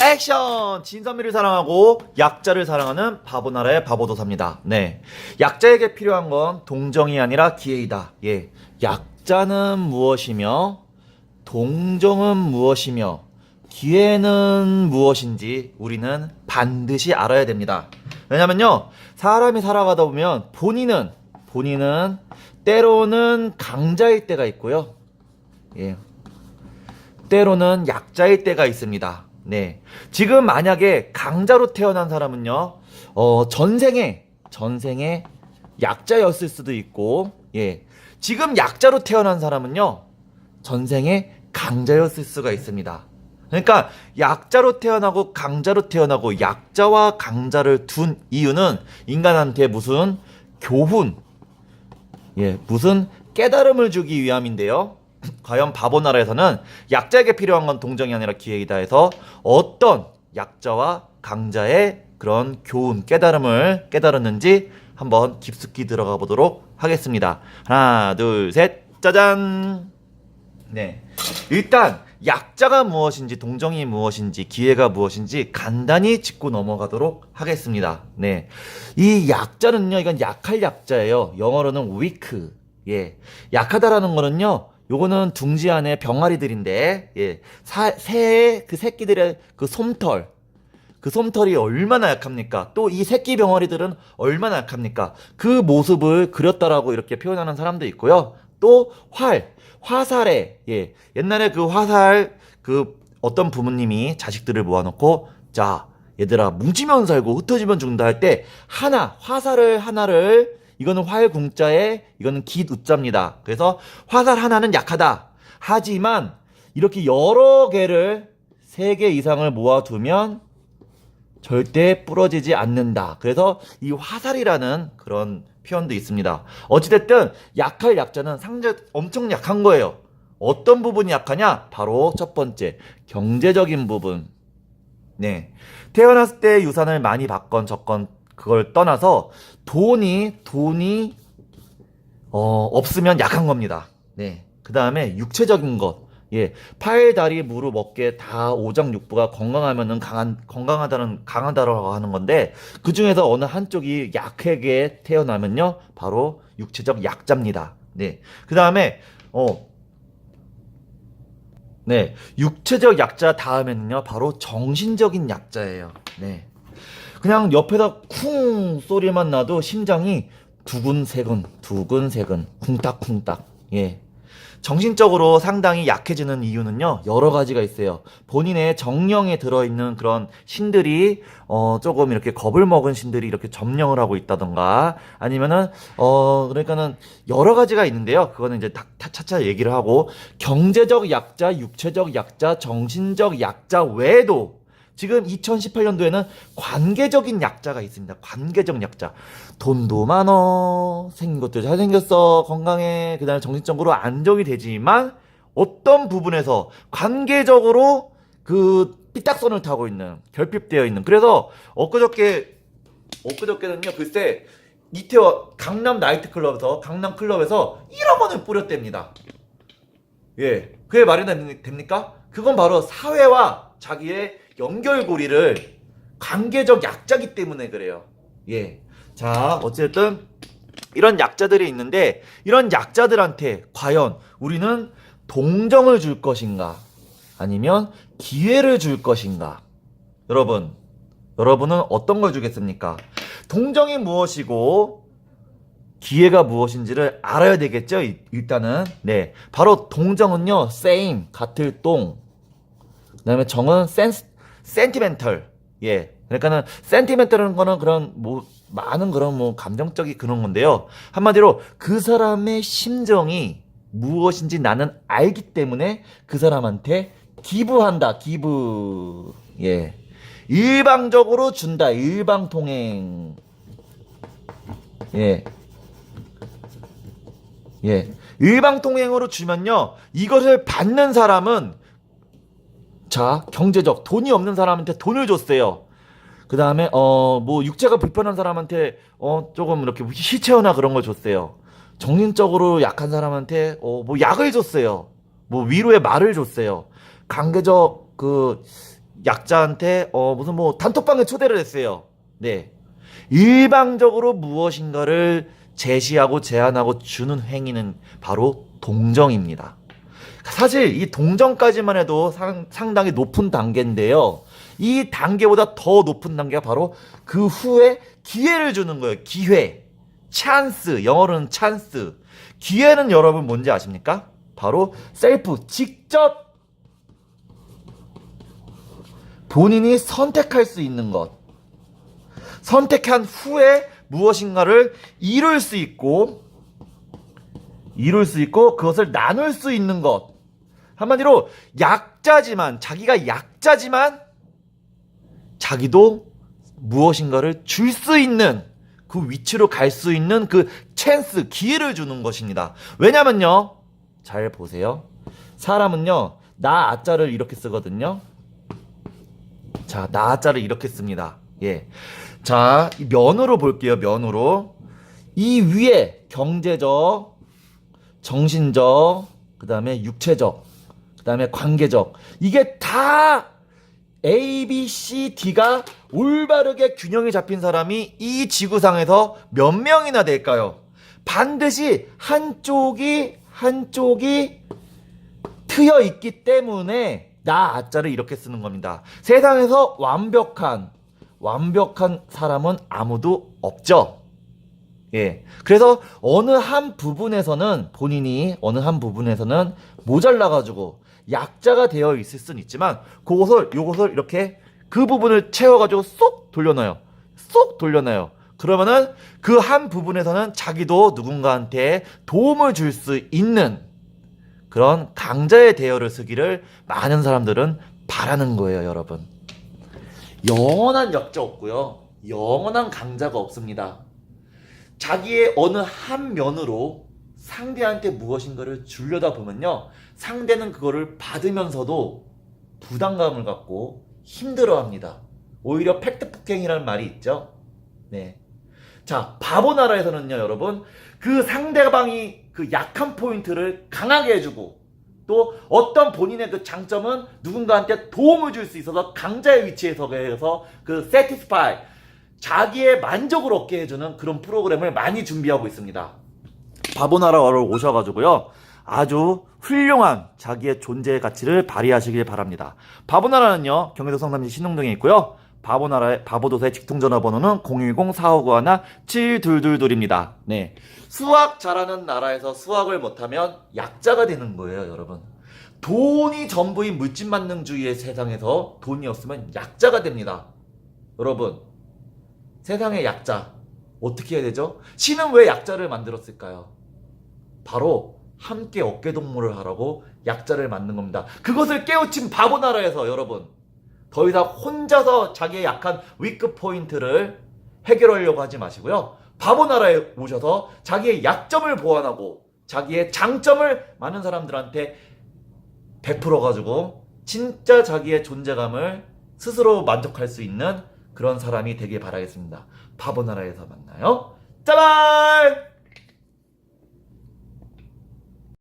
액션! 진선미를 사랑하고 약자를 사랑하는 바보나라의 바보도사입니다. 네. 약자에게 필요한 건 동정이 아니라 기회이다. 예. 약자는 무엇이며, 동정은 무엇이며, 기회는 무엇인지 우리는 반드시 알아야 됩니다. 왜냐면요, 사람이 살아가다 보면 본인은, 본인은 때로는 강자일 때가 있고요. 예. 때로는 약자일 때가 있습니다. 네. 지금 만약에 강자로 태어난 사람은요, 어, 전생에, 전생에 약자였을 수도 있고, 예. 지금 약자로 태어난 사람은요, 전생에 강자였을 수가 있습니다. 그러니까 약자로 태어나고 강자로 태어나고 약자와 강자를 둔 이유는 인간한테 무슨 교훈, 예, 무슨 깨달음을 주기 위함인데요. 과연 바보나라에서는 약자에게 필요한 건 동정이 아니라 기회이다 해서 어떤 약자와 강자의 그런 교훈, 깨달음을 깨달았는지 한번 깊숙이 들어가 보도록 하겠습니다. 하나, 둘, 셋, 짜잔! 네. 일단, 약자가 무엇인지, 동정이 무엇인지, 기회가 무엇인지 간단히 짚고 넘어가도록 하겠습니다. 네. 이 약자는요, 이건 약할 약자예요. 영어로는 weak. 예. 약하다라는 거는요, 요거는 둥지 안에 병아리들인데, 예. 사, 새의 그 새끼들의 그 솜털. 그 솜털이 얼마나 약합니까? 또 이 새끼 병아리들은 얼마나 약합니까? 그 모습을 그렸다라고 이렇게 표현하는 사람도 있고요. 또 활, 화살에 예 옛날에 그 화살 그 어떤 부모님이 자식들을 모아놓고 자 얘들아 뭉치면 살고 흩어지면 죽는다 할 때 하나 화살을 하나를 이거는 활궁자에 이거는 기우자입니다. 그래서 화살 하나는 약하다. 하지만 이렇게 여러 개를 세 개 이상을 모아두면 절대 부러지지 않는다. 그래서 이 화살이라는 그런 표현도 있습니다. 어찌됐든 약할 약자는 상대 엄청 약한 거예요. 어떤 부분이 약하냐? 바로 첫 번째, 경제적인 부분. 네. 태어났을 때 유산을 많이 받건 적건 그걸 떠나서 돈이, 돈이, 어, 없으면 약한 겁니다. 네. 그 다음에 육체적인 것. 예, 팔, 다리, 무릎, 어깨 다 오장육부가 건강하면은 강한 건강하다는 강하다라고 하는 건데 그 중에서 어느 한쪽이 약하게 태어나면요, 바로 육체적 약자입니다. 네, 그 다음에 어, 네, 육체적 약자 다음에는요, 바로 정신적인 약자예요. 네, 그냥 옆에다 쿵 소리만 나도 심장이 두근세근, 두근세근, 쿵딱쿵딱. 예. 정신적으로 상당히 약해지는 이유는요 여러 가지가 있어요 본인의 정령에 들어있는 그런 신들이 어 조금 이렇게 겁을 먹은 신들이 이렇게 점령을 하고 있다던가 아니면은 어 그러니까는 여러 가지가 있는데요 그거는 이제 다, 다 차차 얘기를 하고 경제적 약자 육체적 약자 정신적 약자 외에도 지금 2018년도에는 관계적인 약자가 있습니다. 관계적 약자. 돈도 많어. 생긴 것도 잘생겼어. 건강해. 그 다음에 정신적으로 안정이 되지만 어떤 부분에서 관계적으로 그 삐딱선을 타고 있는, 결핍되어 있는. 그래서 엊그저께, 엊그저께는요, 글쎄, 이태원 강남 나이트클럽에서, 강남 클럽에서 1억 원을 뿌렸답니다. 예. 그게 말이 됩- 됩니까? 그건 바로 사회와 자기의 연결고리를 관계적 약자기 때문에 그래요. 예. 자, 어쨌든 이런 약자들이 있는데 이런 약자들한테 과연 우리는 동정을 줄 것인가? 아니면 기회를 줄 것인가? 여러분, 여러분은 어떤 걸 주겠습니까? 동정이 무엇이고 기회가 무엇인지를 알아야 되겠죠? 이- 일단은 네 바로 동정은요 same 같을 동 그다음에 정은 센스 센티멘털 예. 그러니까는 센티멘털은 거는 그런 뭐 많은 그런 뭐 감정적인 그런 건데요. 한마디로 그 사람의 심정이 무엇인지 나는 알기 때문에 그 사람한테 기부한다. 기부. 예. 일방적으로 준다. 일방 통행. 예. 예. 일방 통행으로 주면요. 이것을 받는 사람은 자, 경제적 돈이 없는 사람한테 돈을 줬어요. 그 다음에 어 뭐 육체가 불편한 사람한테 어 조금 이렇게 휘체어나 그런 걸 줬어요. 정신적으로 약한 사람한테 어 뭐 약을 줬어요. 뭐 위로의 말을 줬어요. 관계적 그 약자한테 어 무슨 뭐 단톡방에 초대를 했어요. 네. 일방적으로 무엇인가를 제시하고 제안하고 주는 행위는 바로 동정입니다. 사실 이 동정까지만 해도 상, 상당히 높은 단계인데요. 이 단계보다 더 높은 단계가 바로 그 후에 기회를 주는 거예요. 기회. 찬스. 영어로는 찬스. 기회는 여러분 뭔지 아십니까? 바로 셀프. 직접 본인이 선택할 수 있는 것. 선택한 후에 무엇인가를 이룰 수 있고, 이룰 수 있고, 그것을 나눌 수 있는 것. 한마디로 약자지만, 자기가 약자지만, 자기도 무엇인가를 줄 수 있는 그 위치로 갈 수 있는 그 찬스, 기회를 주는 것입니다. 왜냐면요. 잘 보세요. 사람은요, 나 아자를 이렇게 쓰거든요. 자, 나자를 이렇게 씁니다. 예. 자, 이 면으로 볼게요. 면으로. 이 위에 경제적, 정신적, 그 다음에 육체적, 그 다음에 관계적. 이게 다 A, B, C, D가 올바르게 균형이 잡힌 사람이 이 지구상에서 몇 명이나 될까요? 반드시 한쪽이, 한쪽이 트여 있기 때문에 나 아자를 이렇게 쓰는 겁니다. 세상에서 완벽한 완벽한 사람은 아무도 없죠. 예. 그래서 어느 한 부분에서는 본인이 어느 한 부분에서는 모자라 가지고 약자가 되어 있을 수는 있지만 그것을 요것을 이렇게 그 부분을 채워 가지고 쏙 돌려놔요. 쏙 돌려놔요. 그러면은 그 한 부분에서는 자기도 누군가한테 도움을 줄 수 있는 그런 강자의 대여를 쓰기를 많은 사람들은 바라는 거예요, 여러분. 영원한 약자 없고요. 영원한 강자가 없습니다. 자기의 어느 한 면으로 상대한테 무엇인가를 주려다 보면요. 상대는 그거를 받으면서도 부담감을 갖고 힘들어 합니다. 오히려 팩트 폭행이라는 말이 있죠. 네. 자, 바보 나라에서는요, 여러분. 그 상대방이 그 약한 포인트를 강하게 해주고 또 어떤 본인의 그 장점은 누군가한테 도움을 줄 수 있어서 강자의 위치에 서게 해서 그 satisfy 자기의 만족을 얻게 해주는 그런 프로그램을 많이 준비하고 있습니다. 바보나라로 오셔가지고요. 아주 훌륭한 자기의 존재의 가치를 발휘하시길 바랍니다. 바보나라는요, 경기도 성남시 신흥동에 있고요. 바보나라의 바보도서의 직통 전화번호는 010-4591-7222입니다. 네. 수학 잘하는 나라에서 수학을 못하면 약자가 되는 거예요, 여러분. 돈이 전부인 물질 만능주의의 세상에서 돈이 없으면 약자가 됩니다. 여러분, 세상의 약자, 어떻게 해야 되죠? 신은 왜 약자를 만들었을까요? 바로 함께 어깨동무를 하라고 약자를 만든 겁니다. 그것을 깨우친 바보 나라에서 여러분 더 이상 혼자서 자기의 약한 위크 포인트를 해결하려고 하지 마시고요. 바보 나라에 오셔서 자기의 약점을 보완하고 자기의 장점을 많은 사람들한테 베풀어 가지고 진짜 자기의 존재감을 스스로 만족할 수 있는 그런 사람이 되길 바라겠습니다. 바보 나라에서 만나요. 짜발!